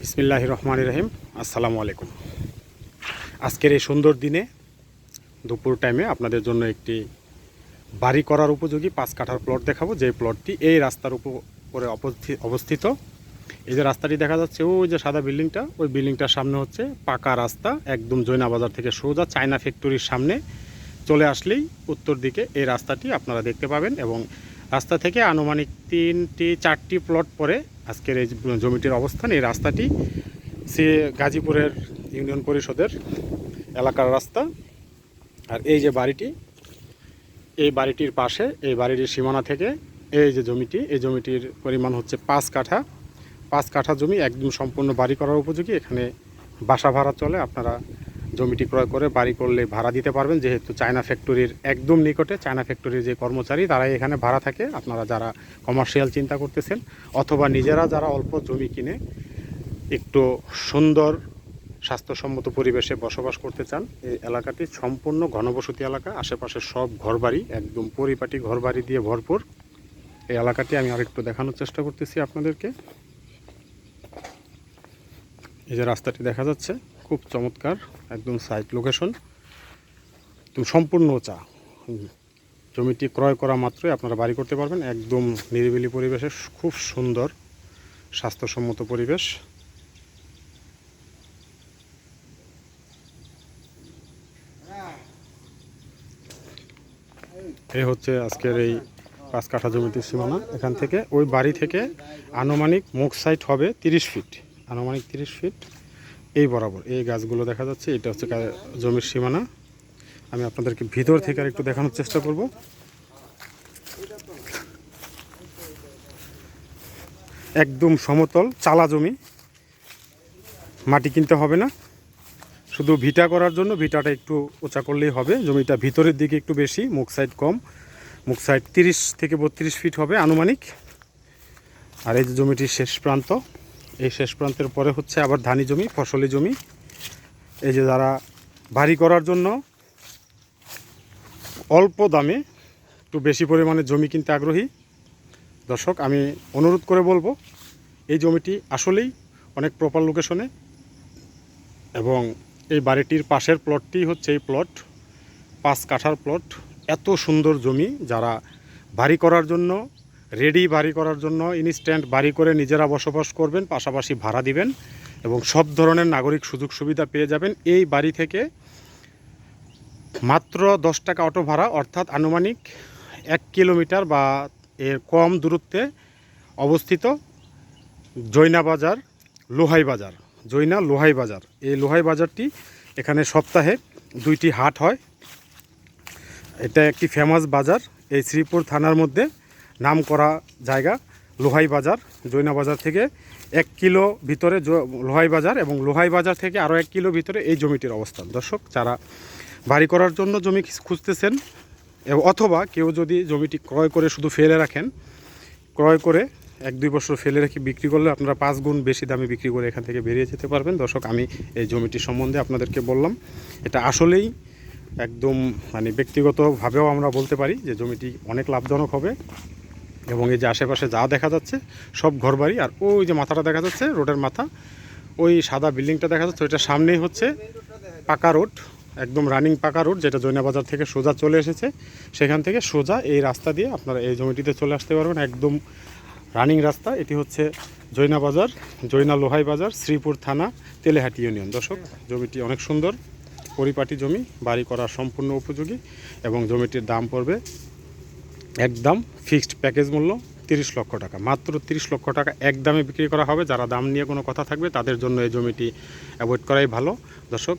বিসমিল্লাহ রহমান রহিম। আসসালামু আলাইকুম। আজকের এই সুন্দর দিনে দুপুর টাইমে আপনাদের জন্য একটি বাড়ি করার উপযোগী পাঁচ কাঠার প্লট দেখাবো। যে প্লটটি এই রাস্তার উপরে অবস্থি- অবস্থিত। এই যে রাস্তাটি দেখা যাচ্ছে, ওই যে সাদা বিল্ডিংটা, ওই বিল্ডিংটার সামনে হচ্ছে পাকা রাস্তা, একদম জৈনা বাজার থেকে সোজা চায়না ফ্যাক্টরির সামনে চলে আসলেই উত্তর দিকে এই রাস্তাটি আপনারা দেখতে পাবেন এবং রাস্তা থেকে আনুমানিক তিনটি, চারটি প্লট পরে আজকের এই জমিটির অবস্থান, এই রাস্তাটি সে গাজীপুরের ইউনিয়ন পরিষদের এলাকার রাস্তা। আর এই যে বাড়িটি, এই বাড়িটির পাশে, এই বাড়িটির সীমানা থেকে এই যে জমিটি, এই জমিটির পরিমাণ হচ্ছে পাঁচ কাঠা। পাঁচ কাঠা জমি একদম সম্পূর্ণ বাড়ি করার উপযোগী। এখানে বাসা ভাড়া চলে, আপনারা জমিটি ক্রয় করে বাড়ি করলে ভাড়া দিতে পারবেন। যেহেতু চায়না ফ্যাক্টরির একদম নিকটে, চায়না ফ্যাক্টরির যে কর্মচারী, তারাই এখানে ভাড়া থাকে। আপনারা যারা কমার্শিয়াল চিন্তা করতেছেন, অথবা নিজেরা যারা অল্প জমি কিনে একটু সুন্দর, স্বাস্থ্যসম্মত পরিবেশে বসবাস করতে চান, এই এলাকাটি সম্পূর্ণ ঘনবসতি এলাকা। আশেপাশে সব ঘরবাড়ি, একদম পরিপাটি ঘরবাড়ি দিয়ে ভরপুর। এই এলাকাটি আমি আরেকটু দেখানোর চেষ্টা করতেছি আপনাদেরকে। এই যে রাস্তাটি দেখা যাচ্ছে খুব চমৎকার, একদম সাইট লোকেশন একদম সম্পূর্ণ চা। জমিটি ক্রয় করা মাত্রই আপনারা বাড়ি করতে পারবেন। একদম নিরিবিলি পরিবেশে, খুব সুন্দর, স্বাস্থ্যসম্মত পরিবেশ। এই হচ্ছে আজকের এই পাঁচ কাঠা জমিটির সীমানা। এখান থেকে, ওই বাড়ি থেকে আনুমানিক, মুখ সাইট হবে তিরিশ ফিট আনুমানিক তিরিশ ফিট এই বরাবর, এই গাছগুলো দেখা যাচ্ছে, এটা হচ্ছে জমির সীমানা। আমি আপনাদেরকে ভিতর থেকে আর একটু দেখানোর চেষ্টা করব। একদম সমতল, চালা জমি। মাটি কিনতে হবে না। শুধু ভিটা করার জন্য, ভিটাটা একটু উঁচা করলেই হবে। জমিটা ভিতরের দিকে একটু বেশি, মুখ সাইড কম। মুখ সাইড তিরিশ থেকে বত্রিশ ফিট হবে আনুমানিক। আর এই যে জমিটির শেষ প্রান্ত এই শেষ প্রান্তের পরে হচ্ছে আবার ধানি জমি, ফসলি জমি। এই যে যারা বাড়ি করার জন্য অল্প দামে একটু বেশি পরিমাণে জমি কিনতে আগ্রহী, দর্শক, আমি অনুরোধ করে বলব, এই জমিটি আসলেই অনেক প্রপার লোকেশনে এবং এই বাড়িটির পাশের প্লটটি হচ্ছে এই প্লট পাঁচ কাঠার প্লট এত সুন্দর জমি যারা বাড়ি করার জন্য রেডি বাড়ি করার জন্য ইনস্ট্যান্ট বাড়ি করে নিজেরা বসবাস করবেন, পাশাপাশি ভাড়া দিবেন এবং সব ধরনের নাগরিক সুযোগ সুবিধা পেয়ে যাবেন। এই বাড়ি থেকে মাত্র দশ টাকা অটো ভাড়া, অর্থাৎ আনুমানিক এক কিলোমিটার বা এর কম দূরত্বে অবস্থিত জৈনা বাজার, লোহাই বাজার, জৈনা লোহাই বাজার। এই লোহাই বাজারটি এখানে সপ্তাহে দুইটি হাট হয়। এটা একটি ফেমাস বাজার, এই শ্রীপুর থানার মধ্যে। নাম করা জায়গা লোহাই বাজার, জৈনা বাজার থেকে এক কিলো ভিতরে লোহাই বাজার এবং লোহাই বাজার থেকে আরও এক কিলো ভিতরে এই জমিটির অবস্থান। দর্শক, যারা বাড়ি করার জন্য জমি খুঁজতেছেন অথবা কেউ যদি জমিটি ক্রয় করে শুধু ফেলে রাখেন, ক্রয় করে এক দুই বছর ফেলে রেখে বিক্রি করলে আপনারা পাঁচ গুণ বেশি দামে বিক্রি করে এখান থেকে বেরিয়ে যেতে পারবেন। দর্শক, আমি এই জমিটি সম্বন্ধে আপনাদেরকে বললাম। এটা আসলেই একদম মানে ব্যক্তিগতভাবেও আমরা বলতে পারি যে জমিটি অনেক লাভজনক হবে। এবং এই যে আশেপাশে যা দেখা যাচ্ছে, সব ঘরবাড়ি আর ওই যে মাথাটা দেখা যাচ্ছে, রোডের মাথা, ওই সাদা বিল্ডিংটা দেখা যাচ্ছে, ওইটার সামনেই হচ্ছে পাকা রোড, একদম রানিং পাকা রোড, যেটা জৈনা বাজার থেকে সোজা চলে এসেছে। সেখান থেকে সোজা এই রাস্তা দিয়ে আপনারা এই জমিটিতে চলে আসতে পারবেন, একদম রানিং রাস্তা। এটি হচ্ছে জৈনা বাজার, জৈনা লোহাই বাজার, শ্রীপুর থানা, তেলেহাটি ইউনিয়ন। দর্শক, জমিটি অনেক সুন্দর, পরিপাটি জমি, বাড়ি করার সম্পূর্ণ উপযোগী এবং জমিটির দাম পড়বে একদম ফিক্সড প্যাকেজ মূল্য তিরিশ লক্ষ টাকা। মাত্র তিরিশ লক্ষ টাকা এক দামে বিক্রি করা হবে। যারা দাম নিয়ে কোনো কথা থাকবে, তাদের জন্য এই জমিটি অ্যাভয়েড করাই ভালো। দর্শক